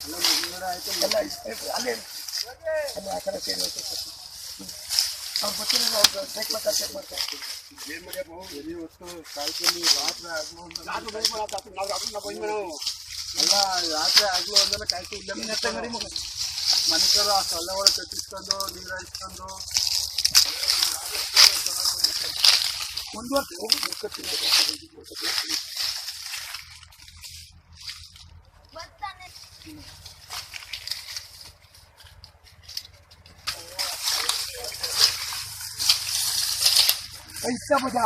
ಎಲ್ಲ ಅಲ್ಲೇ ಆ ಕಡೆ ಸೇರಿ ಅವ್ರು ಗೊತ್ತಿಲ್ಲ ಅವ್ರು ಚೆಕ್ ಮಾಡ್ತಾರೆ ಚೆಕ್ ಮಾಡ್ತಾರೆ ಅಲ್ಲ ರಾತ್ರಿ ಆಗ್ಲೂ ಅಂದ್ರೆ ಕಾಯ್ತು ಇಲ್ಲ ಮನುಷ್ಯರು ಆ ಸೊಳ್ಳೆ ಒಳಗೆ ಕಟ್ಟಿಸ್ಕೊಂಡು ನೀರು ಹಾಯಿಸ್ಕೊಂಡು ಮುಂದುವರ್ತು पैसा बजा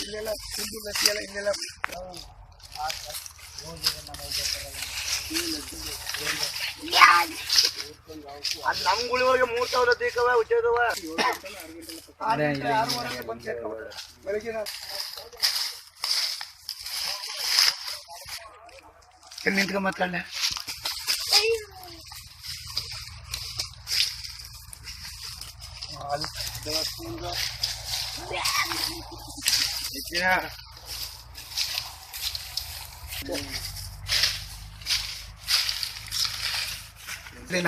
ಇಲ್ಲೆಲ್ಲ ತಿಂದು ಲಸಿ ಎಲ್ಲ ಇಲ್ಲೆಲ್ಲ ಅದು ನಮ್ಗಳಿಗೆ ಮೂರ್ ಸಾವಿರ ದೀಕವ ಉಚ್ಚದವ ಆರು ಗಂಟೆ ಆರೂವರೆಗೆ ಬಂದು ಸೇರ್ಕೊಬೇಕು ಬೆಳಗಿನ ಎಲ್ಲಿ ನಿಂತ್ಕೊಂಡ್ ಮಾತಾಡಲೆ ದಿನ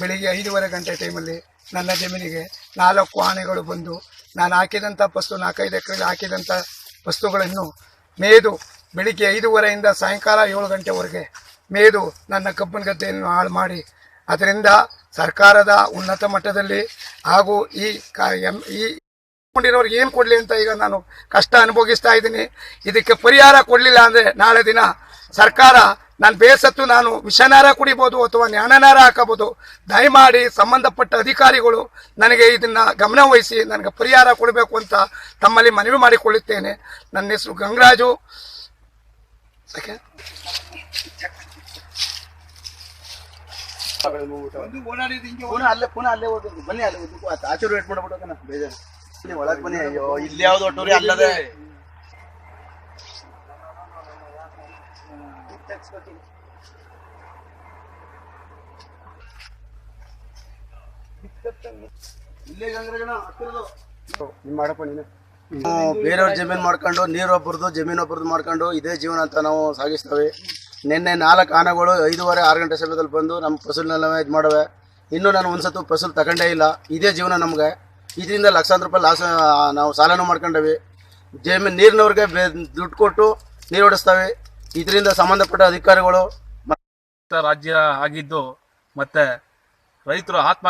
ಬೆಳಿಗ್ಗೆ ಐದೂವರೆ ಗಂಟೆ ಟೈಮಲ್ಲಿ ನನ್ನ ಜಮೀನಿಗೆ ನಾಲ್ಕು ಆನೆಗಳು ಬಂದು ನಾನು ಹಾಕಿದಂಥ ಫಸ್ಟು ನಾಲ್ಕೈದು ಎಕರೆಗೆ ಹಾಕಿದಂಥ ವಸ್ತುಗಳನ್ನು ಮೇದು ಬೆಳಿಗ್ಗೆ ಐದೂವರೆಯಿಂದ ಸಾಯಂಕಾಲ ಏಳು ಗಂಟೆವರೆಗೆ ಮೇದು ನನ್ನ ಕಬ್ಬನ ಗದ್ದೆಯನ್ನು ಹಾಳು ಮಾಡಿ, ಅದರಿಂದ ಸರ್ಕಾರದ ಉನ್ನತ ಮಟ್ಟದಲ್ಲಿ ಹಾಗೂ ಈ ಕ, ಎಂ, ಈ ಕೊಂಡಿರೋರಿಗೆ ಏನು ಕೊಡಲಿ ಅಂತ ಈಗ ನಾನು ಕಷ್ಟ ಅನುಭವಿಸ್ತಾ ಇದ್ದೀನಿ. ಇದಕ್ಕೆ ಪರಿಹಾರ ಕೊಡಲಿಲ್ಲ ಅಂದರೆ ನಾಳೆ ದಿನ ಸರ್ಕಾರ ನಾನು ಬೇಸತ್ತು ನಾನು ವಿಷನಾರ ಕುಡಿಬೋದು ಅಥವಾ ಜ್ಞಾನನಾರ ಹಾಕಬಹುದು ದಯಮಾಡಿ ಸಂಬಂಧಪಟ್ಟ ಅಧಿಕಾರಿಗಳು ನನಗೆ ಇದನ್ನ ಗಮನ ವಹಿಸಿ, ನನಗೆ ಪರಿಹಾರ ಕೊಡಬೇಕು ಅಂತ ತಮ್ಮಲ್ಲಿ ಮನವಿ ಮಾಡಿಕೊಳ್ಳುತ್ತೇನೆ. ನನ್ನ ಹೆಸರು ಗಂಗರಾಜು. ಅಲ್ಲೇ ಪುನಃ ಅಲ್ಲೇ ಹೋಗ್ಬೇಕು ಬನ್ನಿ ಅಲ್ಲೇ ಆಚೂರು ವೇಟ್ ಮಾಡ್ಬಿಟ್ಟು ಬೇಜಾರು. ಒಳಗ್ ಬನ್ನಿ. ಅಯ್ಯೋ, ಇಲ್ಲಿ ಯಾವ್ದು ಒಟ್ಟೂರಿ ಅಲ್ಲದೆ. ಇಲ್ಲೇ ಗಂಗರಗಣ ಹತ್ತಿರದು. ಮಾಡಪ್ಪ ನೀನು. ಬೇರೆಯವ್ರ ಜಮೀನು ಮಾಡ್ಕೊಂಡು ನೀರೊಬ್ಬರದು ಜಮೀನು ಒಬ್ಬರದು ಮಾಡ್ಕೊಂಡು ಇದೇ ಜೀವನ ಅಂತ ನಾವು ಸಾಗಿಸ್ತೇವೆ. ನಿನ್ನೆ ನಾಲ್ಕು ಆನೆಗಳು ಐದೂವರೆ ಆರು ಗಂಟೆ ಸಮಯದಲ್ಲಿ ಬಂದು ನಮ್ಮ ಫಸಲ್ನೆಲ್ಲ ಇದು ಮಾಡವೆ. ಇನ್ನೂ ನಾನು ಒಂದ್ಸತ್ತು ಫಸಲ್ ತಗೊಂಡೇ ಇಲ್ಲ. ಇದೇ ಜೀವನ ನಮಗೆ. ಇದರಿಂದ ಲಕ್ಷಾಂತರ ರೂಪಾಯಿ ಲಾಸ್ ನಾವು ಸಾಲನೂ ಮಾಡ್ಕೊಂಡೇವಿ. ಜಮೀನು ನೀರಿನವ್ರಿಗೆ ಬೇ ದುಡ್ಡು ಕೊಟ್ಟು ನೀರು ಹೊಡಿಸ್ತೇವೆ ಇದರಿಂದ ಸಂಬಂಧಪಟ್ಟ ಅಧಿಕಾರಿಗಳು ರಾಜ್ಯ ಆಗಿದ್ದು ಮತ್ತೆ ರೈತರು ಆತ್ಮ